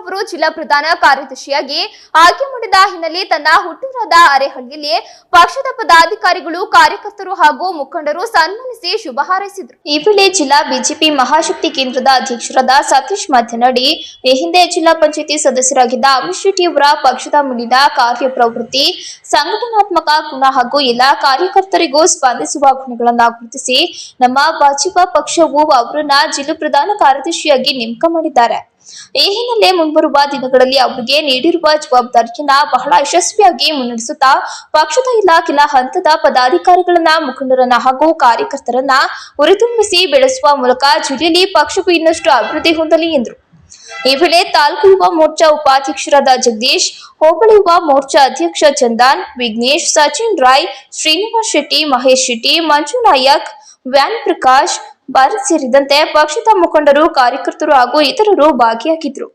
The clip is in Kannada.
ಅವರು ಜಿಲ್ಲಾ ಪ್ರಧಾನ ಕಾರ್ಯದರ್ಶಿಯಾಗಿ ಆಯ್ಕೆ ಮಾಡಿದ ಹಿನ್ನೆಲೆ ತನ್ನ ಹುಟ್ಟೂರಾದ ಅರೆಹಳ್ಳಿಯಲ್ಲಿ ಪಕ್ಷದ ಪದಾಧಿಕಾರಿಗಳು, ಕಾರ್ಯಕರ್ತರು ಹಾಗೂ ಮುಖಂಡರು ಸನ್ಮಾನಿಸಿ ಶುಭ ಹಾರೈಸಿದರು. ಈ ವೇಳೆ ಜಿಲ್ಲಾ ಬಿಜೆಪಿ ಮಹಾಶಕ್ತಿ ಕೇಂದ್ರದ ಅಧ್ಯಕ್ಷರಾದ ಸತೀಶ್ ಮಾತನಾಡಿ, ಈ ಹಿಂದೆ ಜಿಲ್ಲಾ ಪಂಚಾಯಿತಿ ಸದಸ್ಯರಾಗಿದ್ದ ಅಮಿತ್ ಶೆಟ್ಟಿ ಅವರ ಪಕ್ಷದ ಮುಂದಿನ ಕಾರ್ಯ ಪ್ರವೃತ್ತಿ ಸಂಘಟನಾತ್ಮಕ ಗುಣ ಹಾಗೂ ಎಲ್ಲಾ ಕಾರ್ಯಕರ್ತರಿಗೂ ಸ್ಪಂದಿಸುವ ಗುಣಗಳನ್ನು ಗುರುತಿಸಿ, ನಮ್ಮ ಭಾಜಪಾ ಪಕ್ಷವು ಅವರನ್ನ ಜಿಲ್ಲಾ ಪ್ರಧಾನ ಕಾರ್ಯದರ್ಶಿಯಾಗಿ ನೇಮಕ ಮಾಡಿದ್ದಾರೆ. ಈ ಹಿನ್ನೆಲೆ ಮುಂಬರುವ ದಿನಗಳಲ್ಲಿ ಅವರಿಗೆ ನೀಡಿರುವ ಜವಾಬ್ದಾರಿಯನ್ನ ಬಹಳ ಯಶಸ್ವಿಯಾಗಿ ಮುನ್ನಡೆಸುತ್ತಾ ಪಕ್ಷದ ಇಲಾಖೆಯ ಹಂತದ ಪದಾಧಿಕಾರಿಗಳನ್ನ, ಮುಖಂಡರನ್ನ ಹಾಗೂ ಕಾರ್ಯಕರ್ತರನ್ನ ಹುರಿದುಂಬಿಸಿ ಬೆಳೆಸುವ ಮೂಲಕ ಜಿಲ್ಲೆಯಲ್ಲಿ ಪಕ್ಷವು ಇನ್ನಷ್ಟು ಅಭಿವೃದ್ಧಿ ಹೊಂದಲಿ ಎಂದರು. ಈ ವೇಳೆ ತಾಲೂಕು ಯುವ ಮೋರ್ಚಾ ಉಪಾಧ್ಯಕ್ಷರಾದ ಜಗದೀಶ್, ಹೋಬಳಿ ಯುವ ಮೋರ್ಚಾ ಅಧ್ಯಕ್ಷ ಚಂದನ್, ವಿಘ್ನೇಶ್, ಸಚಿನ್ ರಾಯ್, ಶ್ರೀನಿವಾಸ್ ಶೆಟ್ಟಿ, ಮಹೇಶ್ ಶೆಟ್ಟಿ, ಮಂಜು ನಾಯಕ್, ವ್ಯಾನ್ ಪ್ರಕಾಶ್ ಭಾರತ್ ಸೇರಿದಂತೆ ಪಕ್ಷದ ಮುಖಂಡರು ಕಾರ್ಯಕರ್ತರು ಹಾಗೂ ಇತರರು ಭಾಗಿಯಾಗಿದ್ದರು.